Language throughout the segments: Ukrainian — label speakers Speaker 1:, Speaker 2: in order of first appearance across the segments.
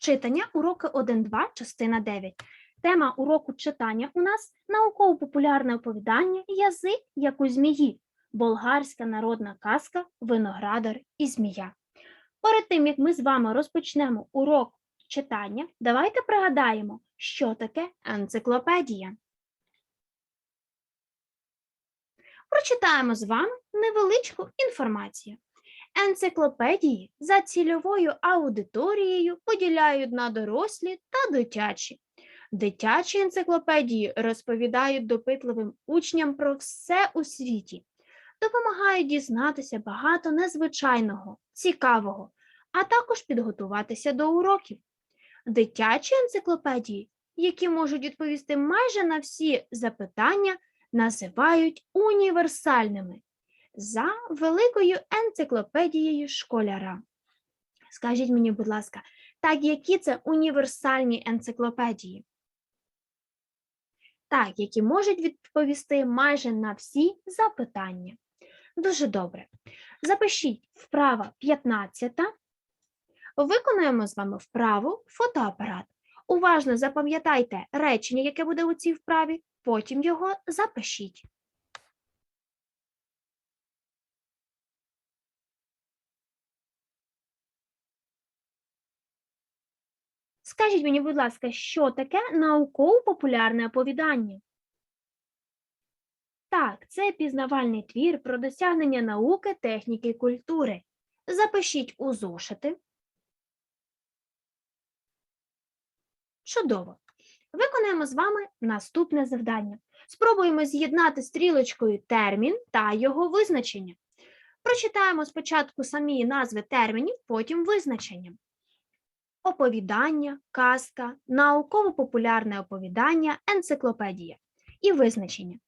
Speaker 1: Читання уроки 1-2, частина 9. Тема уроку читання у нас науково-популярне оповідання Язик, як у змії, болгарська народна казка Виноградар і змія. Перед тим, як ми з вами розпочнемо урок читання, давайте пригадаємо, що таке енциклопедія. Прочитаємо з вами невеличку інформацію. Енциклопедії за цільовою аудиторією поділяють на дорослі та дитячі. Дитячі енциклопедії розповідають допитливим учням про все у світі, допомагають дізнатися багато незвичайного, цікавого, а також підготуватися до уроків. Дитячі енциклопедії, які можуть відповісти майже на всі запитання, називають універсальними за великою енциклопедією школяра. Скажіть мені, будь ласка, так які це універсальні енциклопедії? Так, які можуть відповісти майже на всі запитання. Дуже добре. Запишіть вправа 15. Виконуємо з вами вправу фотоапарат. Уважно запам'ятайте речення, яке буде у цій вправі, потім його запишіть. Скажіть мені, будь ласка, що таке науково-популярне оповідання? Так, це пізнавальний твір про досягнення науки, техніки культури. Запишіть у зошити. Чудово. Виконаємо з вами наступне завдання. Спробуємо з'єднати стрілочкою термін та його визначення. Прочитаємо спочатку самі назви термінів, потім визначення оповідання, казка, науково-популярне оповідання, енциклопедія і визначення.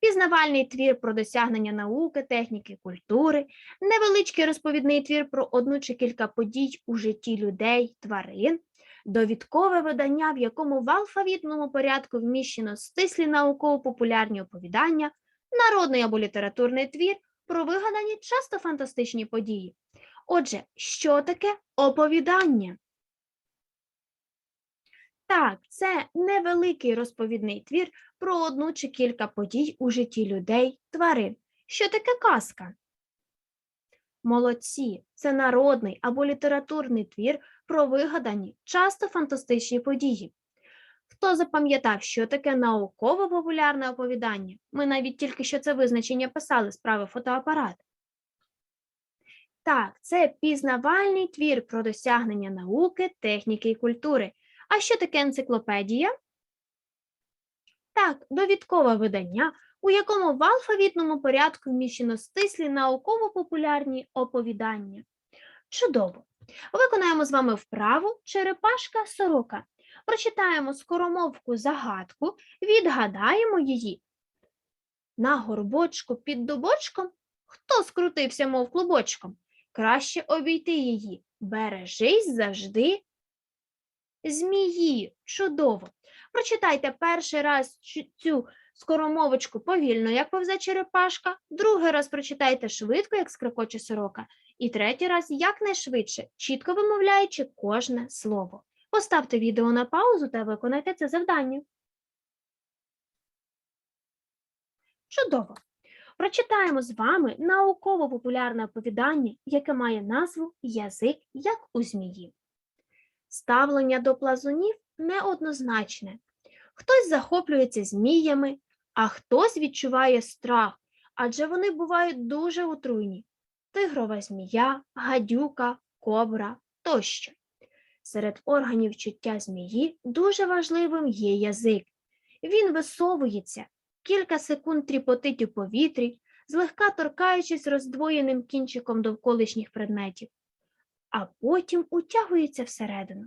Speaker 1: Пізнавальний твір про досягнення науки, техніки, культури, невеличкий розповідний твір про одну чи кілька подій у житті людей, тварин, довідкове видання, в якому в алфавітному порядку вміщено стислі науково-популярні оповідання, народний або літературний твір про вигадані часто фантастичні події. Отже, що таке оповідання? Так, це невеликий розповідний твір про одну чи кілька подій у житті людей, тварин. Що таке казка? Молодці, це народний або літературний твір про вигадані, часто фантастичні події. Хто запам'ятав, що таке науково-популярне оповідання? Ми навіть тільки що це визначення писали справи фотоапарат. Так, це пізнавальний твір про досягнення науки, техніки і культури. А що таке енциклопедія? Так, довідкове видання, у якому в алфавітному порядку вміщено стислі науково-популярні оповідання. Чудово! Виконаємо з вами вправу черепашка сорока. Прочитаємо скоромовку загадку, відгадаємо її. На горбочку під дубочком хто скрутився, мов клубочком? Краще обійти її. Бережись завжди змії. Чудово. Прочитайте перший раз цю скоромовочку повільно, як повзе черепашка, другий раз прочитайте швидко, як скрикоче сорока, і третій раз якнайшвидше, чітко вимовляючи кожне слово. Поставте відео на паузу та виконайте це завдання. Чудово. Прочитаємо з вами науково-популярне оповідання, яке має назву Язик як у змії. Ставлення до плазунів неоднозначне. Хтось захоплюється зміями, а хтось відчуває страх, адже вони бувають дуже отруйні. Тигрова змія, гадюка, кобра тощо. Серед органів чуття змії дуже важливим є язик. Він висовується, кілька секунд тріпотить у повітрі, злегка торкаючись роздвоєним кінчиком довколишніх предметів а потім утягується всередину.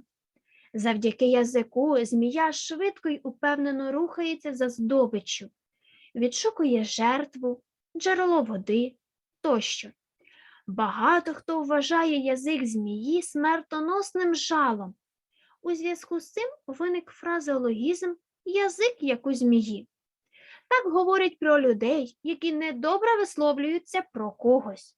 Speaker 1: Завдяки язику змія швидко й упевнено рухається за здобиччю, відшукує жертву, джерело води тощо. Багато хто вважає язик змії смертоносним жалом. У зв'язку з цим виник фразеологізм язик як у змії. Так говорять про людей, які недобре висловлюються про когось.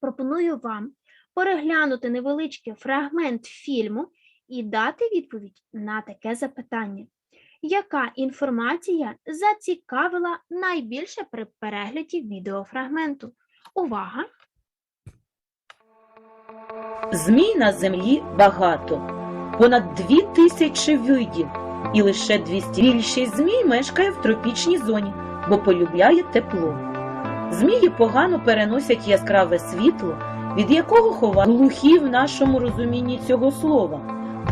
Speaker 1: Пропоную вам переглянути невеличкий фрагмент фільму і дати відповідь на таке запитання. Яка інформація зацікавила найбільше при перегляді відеофрагменту? Увага!
Speaker 2: Змій на землі багато, понад дві тисячі видів, і лише 200 більшість змій мешкає в тропічній зоні, бо полюбляє тепло. Змії погано переносять яскраве світло, від якого хова глухі в нашому розумінні цього слова.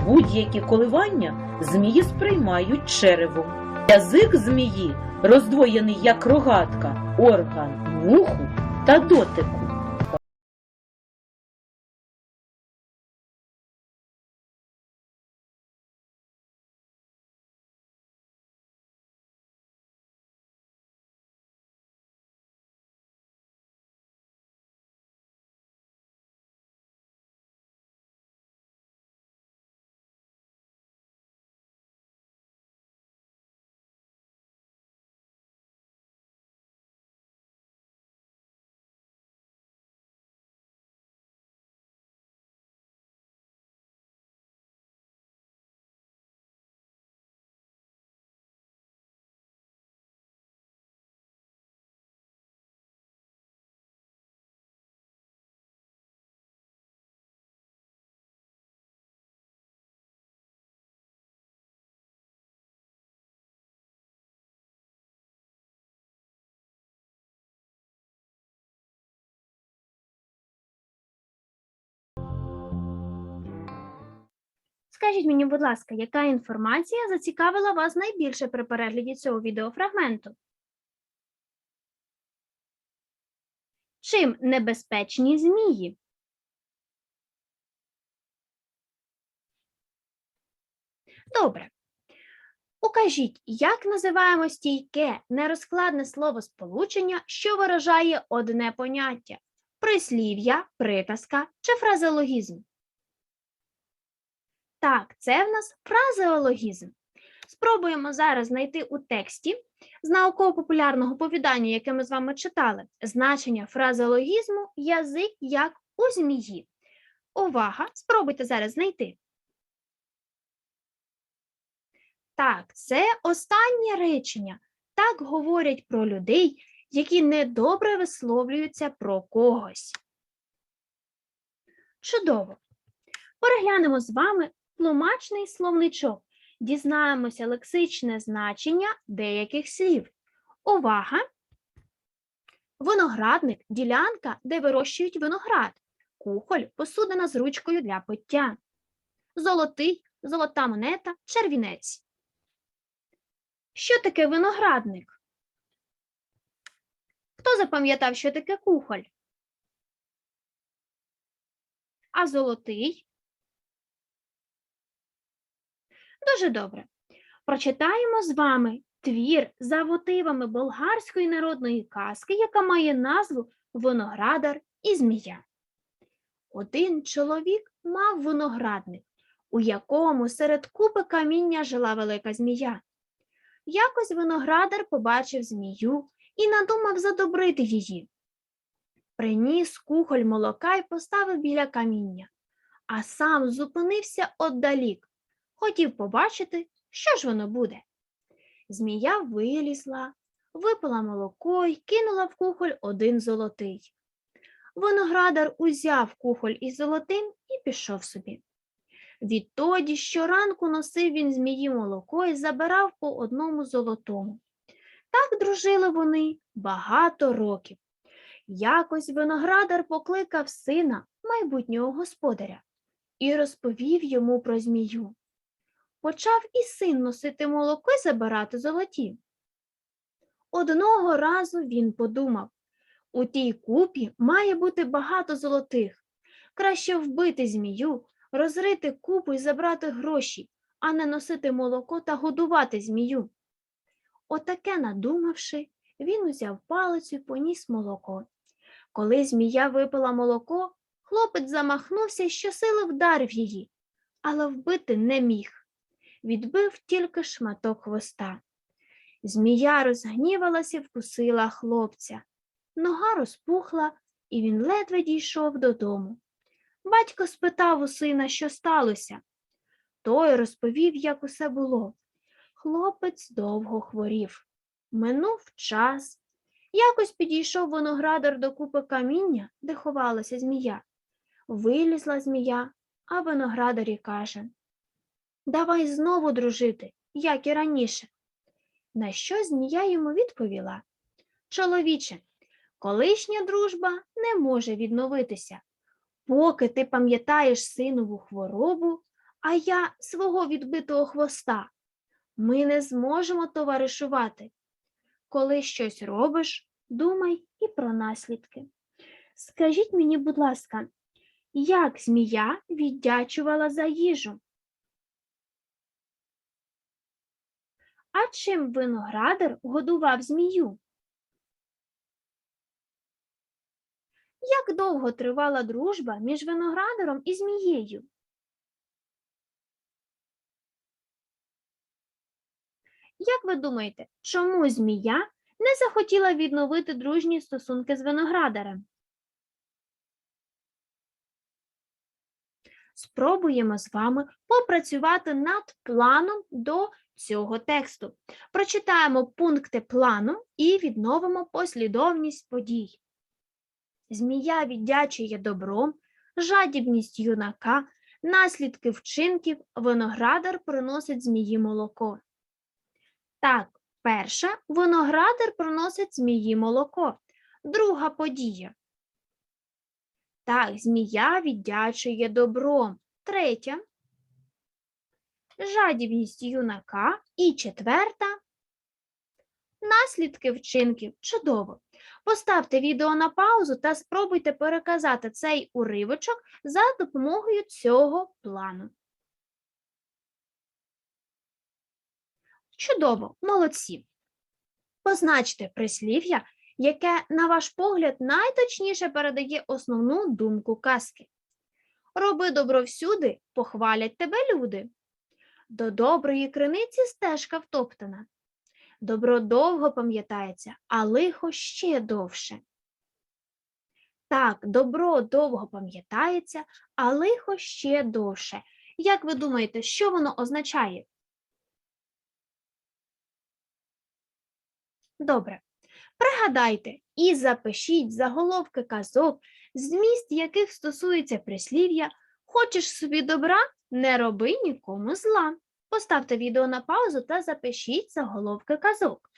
Speaker 2: Будь-які коливання змії сприймають черевом. Язик змії роздвоєний як рогатка, орган муху та дотику.
Speaker 1: Скажіть мені, будь ласка, яка інформація зацікавила вас найбільше при перегляді цього відеофрагменту? Чим небезпечні змії? Добре. Укажіть, як називаємо стійке нерозкладне словосполучення, що виражає одне поняття: прислів'я, приказка чи фразеологізм? Так, це в нас фразеологізм. Спробуємо зараз знайти у тексті з науково-популярного повідання, яке ми з вами читали, значення фразеологізму язик як у змії. Увага! Спробуйте зараз знайти. Так, це останнє речення. Так говорять про людей, які недобре висловлюються про когось. Чудово! Переглянемо з вами тлумачний словничок. Дізнаємося лексичне значення деяких слів. Увага! Виноградник ділянка, де вирощують виноград. Кухоль посудина з ручкою для пиття. Золотий, золота монета, червінець. Що таке виноградник? Хто запам'ятав, що таке кухоль? А золотий? Дуже добре. Прочитаємо з вами твір за мотивами болгарської народної казки, яка має назву Виноградар і змія. Один чоловік мав виноградник, у якому серед купи каміння жила велика змія. Якось виноградар побачив змію і надумав задобрити її. Приніс кухоль молока і поставив біля каміння, а сам зупинився отдалік, хотів побачити, що ж воно буде. Змія вилізла, випила молоко й кинула в кухоль один золотий. Виноградар узяв кухоль із золотим і пішов собі. Відтоді щоранку носив він змії молоко і забирав по одному золотому. Так дружили вони багато років. Якось виноградар покликав сина, майбутнього господаря, і розповів йому про змію. Почав і син носити молоко і забирати золоті. Одного разу він подумав у тій купі має бути багато золотих. Краще вбити змію, розрити купу і забрати гроші, а не носити молоко та годувати змію. Отаке надумавши, він узяв палицю і поніс молоко. Коли змія випила молоко, хлопець замахнувся і щосили вдарив її, але вбити не міг. Відбив тільки шматок хвоста. Змія розгнівалася і вкусила хлопця. Нога розпухла, і він ледве дійшов додому. Батько спитав у сина, що сталося. Той розповів, як усе було. Хлопець довго хворів. Минув час. Якось підійшов виноградар до купи каміння, де ховалася змія. Вилізла змія, а виноградар і каже Давай знову дружити, як і раніше. На що змія йому відповіла Чоловіче, колишня дружба не може відновитися. Поки ти пам'ятаєш синову хворобу, а я свого відбитого хвоста, ми не зможемо товаришувати. Коли щось робиш, думай і про наслідки. Скажіть мені, будь ласка, як змія віддячувала за їжу? А чим виноградар годував змію? Як довго тривала дружба між виноградаром і змією? Як ви думаєте, чому змія не захотіла відновити дружні стосунки з виноградарем? Спробуємо з вами попрацювати над планом до цього тексту. Прочитаємо пункти плану і відновимо послідовність подій. Змія віддячує добром, жадібність юнака, наслідки вчинків, виноградар приносить змії молоко. Так, перша виноградар приносить змії молоко. Друга подія. Так, змія віддячує добром. Третя. Жадібність юнака. І четверта. Наслідки вчинків. Чудово. Поставте відео на паузу та спробуйте переказати цей уривочок за допомогою цього плану. Чудово, молодці. Позначте прислів'я, яке, на ваш погляд, найточніше передає основну думку казки. Роби добро всюди, похвалять тебе люди. До доброї криниці стежка втоптана. Добро довго пам'ятається, а лихо ще довше. Так, добро довго пам'ятається, а лихо ще довше. Як ви думаєте, що воно означає? Добре. Пригадайте і запишіть заголовки казок, зміст яких стосується прислів'я Хочеш собі добра, не роби нікому зла. Поставте відео на паузу та запишіть заголовки казок.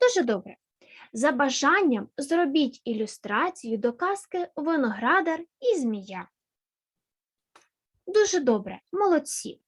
Speaker 1: Дуже добре. За бажанням зробіть ілюстрацію до казки Виноградар і змія. Дуже добре, молодці.